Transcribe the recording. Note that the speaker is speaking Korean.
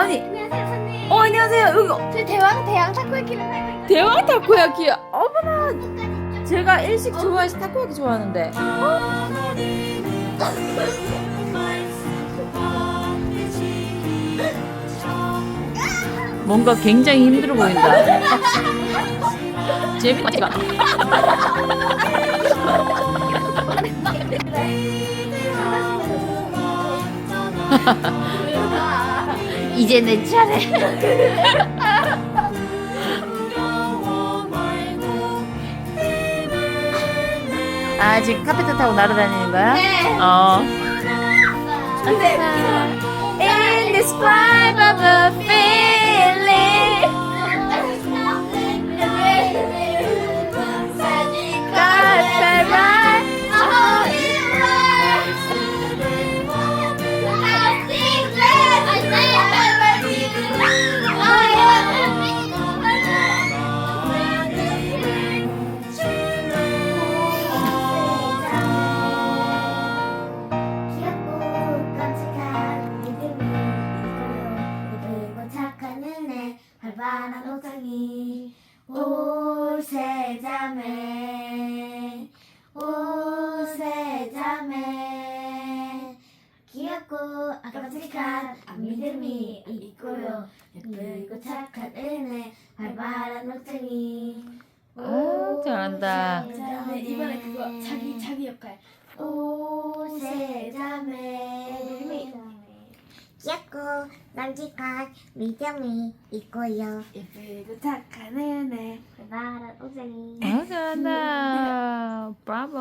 아니, 안녕하세요 선생님 어 안녕하세요. 여기 저 대왕 대왕 타코야키를 살고 있는 대왕 타코야키야. 어머나, 제가 일식 좋아해서 타코야키 좋아하는데. 말씀하시죠 뭔가 굉장히 힘들어 보인다. 재밌지 마. 이제 내 차례. 아 지금 카페트 타고 날아다니는 거야? 네. 어. 근데 In this vibe of 믿음이 있고요 그리고 착한 은혜 활발한 옥상이 아, 잘한다. 자, 이번에 그거 자기 자기 역할. 오 세자매 귀엽고 깜찍한 믿음이 있고요 예쁘고 착한 애네. 활발한 옥상이 아, 잘한다. 브라보.